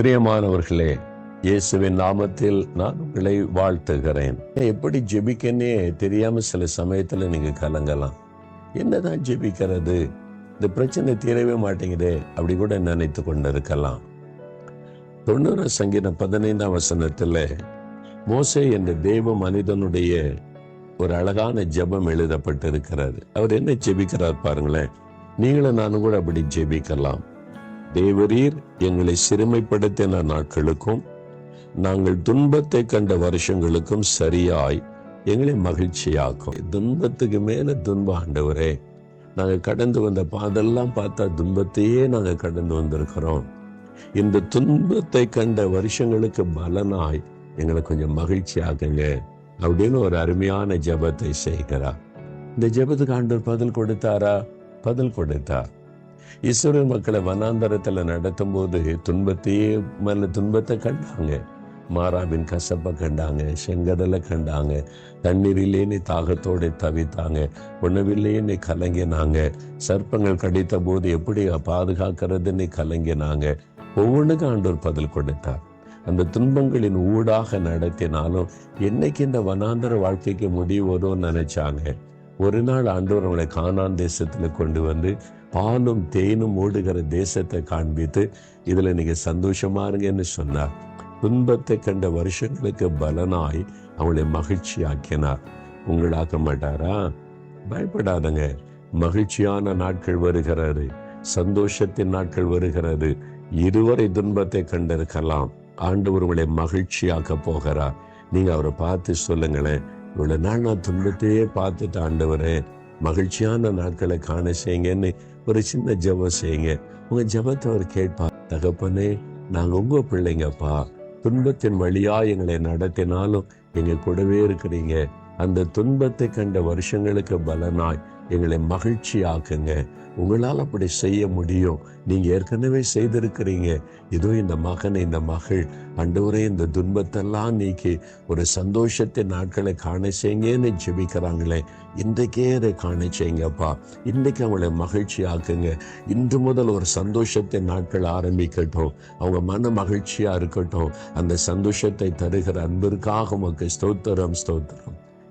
பிரியமானவர்களே இயேசுவின் நாமத்தில் நான் உங்களை வாழ்த்துகிறேன். எப்படி ஜெபிக்கன்னே தெரியாம சில சமயத்துல நீங்க கலங்கலாம். என்னதான் ஜெபிக்கிறது? இந்த பிரச்சனை தீரவே மாட்டேங்குதே அப்படி கூட நினைத்து கொண்டு இருக்கலாம் தொண்ணூறு சங்கீதம் பதினைந்தாம் வசனத்துல மோசே என்ற தெய்வ மனிதனுடைய ஒரு அழகான ஜெபம் எழுதப்பட்டிருக்கிறது. அவர் என்ன ஜெபிக்கிறார் பாருங்களேன். நீங்களும் நானும் கூட அப்படி ஜெபிக்கலாம். தேவரீர் எங்களை சிறுமைப்படுத்தின நாட்களுக்கும் நாங்கள் துன்பத்தை கண்ட வருஷங்களுக்கும் சரியாய் எங்களை மகிழ்ச்சியாக்கும். துன்பத்துக்கு மேல துன்பம் ஆண்டவரே நாங்கள் கடந்து வந்த பாதெல்லாம் பார்த்தா துன்பத்தையே நாங்கள் கடந்து வந்திருக்கிறோம். இந்த துன்பத்தை கண்ட வருஷங்களுக்கு பலனாய் எங்களை கொஞ்சம் மகிழ்ச்சி ஆக்குங்க அப்படின்னு ஒரு அருமையான ஜெபத்தை செய்கிறார். இந்த ஜெபத்துக்கு ஆண்டவர் பதில் கொடுத்தாரா? பதில் கொடுத்தார். இஸ்ரேல் மக்களை வனாந்தரத்துல நடத்தும் போது துன்பத்தையே மேல துன்பத்தை கண்டாங்க. மாறாவின் கசப்பை கண்டாங்க செங்கடலை கண்டாங்க தண்ணீரிலேன்னு தாகத்தோடு தவித்தாங்க உணவில்லைன்னு கலங்கினாங்க சர்ப்பங்கள் கடித்த போது எப்படி பாதுகாக்கிறதுன்னு கலங்கினாங்க. ஒவ்வொன்றுக்கும் ஆண்டோர் பதில் கொடுத்தார். அந்த துன்பங்களின் ஊடாக நடத்தினாலும் என்னைக்கு இந்த வனாந்தர வாழ்க்கைக்கு முடிவு வரும்னு நினைச்சாங்க? ஒரு நாள் ஆண்டவர் அவனை கானான் தேசத்துல கொண்டு வந்து பாலும் தேனும் ஓடுகிற தேசத்தை காண்பித்து இதுல நீங்க சந்தோஷமா இருங்கன்னு சொன்னார் துன்பத்தை கண்ட வருஷங்களுக்கு பலனாய் அவளை மகிழ்ச்சி ஆக்கினார் உங்களாக்க மாட்டாரா? பயப்படாதங்க. மகிழ்ச்சியான நாட்கள் வருகிறது. சந்தோஷத்தின் நாட்கள் வருகிறது. இருவரை துன்பத்தை கண்டிருக்கலாம். ஆண்டு ஒருவளை மகிழ்ச்சியாக்க போகிறார். நீங்க அவரை பார்த்து சொல்லுங்களேன். இவ்வளவு நாள் நான் துன்பத்தையே பார்த்துட்டு ஆண்டவரே மகிழ்ச்சியான நாட்களை காண செய்யுங்கன்னு ஒரு சின்ன ஜெபம் செய்யுங்க. உங்க ஜெபத்தை அவர் கேட்பார். தகப்பனே நாங்க உங்க பிள்ளைங்கப்பா. துன்பத்தின் வழியா எங்களை நடத்தினாலும் எங்க கூடவே இருக்கிறீங்க. அந்த துன்பத்தை கண்ட வருஷங்களுக்கு பலனாய் எங்களை மகிழ்ச்சி ஆக்குங்க உங்களால் அப்படி செய்ய முடியும். நீங்க ஏற்கனவே செய்திருக்கிறீங்க. இதோ இந்த மகன் இந்த மகள் அண்டவரே இந்த துன்பத்தெல்லாம் நீக்கி ஒரு சந்தோஷத்தின் நாட்களை காண செய்யுங்கன்னு ஜெபிக்கிறாங்களே. இன்றைக்கே அதை காண செய்யுங்கப்பா. இன்றைக்கு அவங்களை மகிழ்ச்சி ஆக்குங்க இன்று முதல் ஒரு சந்தோஷத்தின் நாட்கள் ஆரம்பிக்கட்டும். அவங்க மன மகிழ்ச்சியா இருக்கட்டும். அந்த சந்தோஷத்தை தருகிற அன்பிற்காக உமக்கு ஸ்தோத்திரம் ஸ்தோத்திரம்.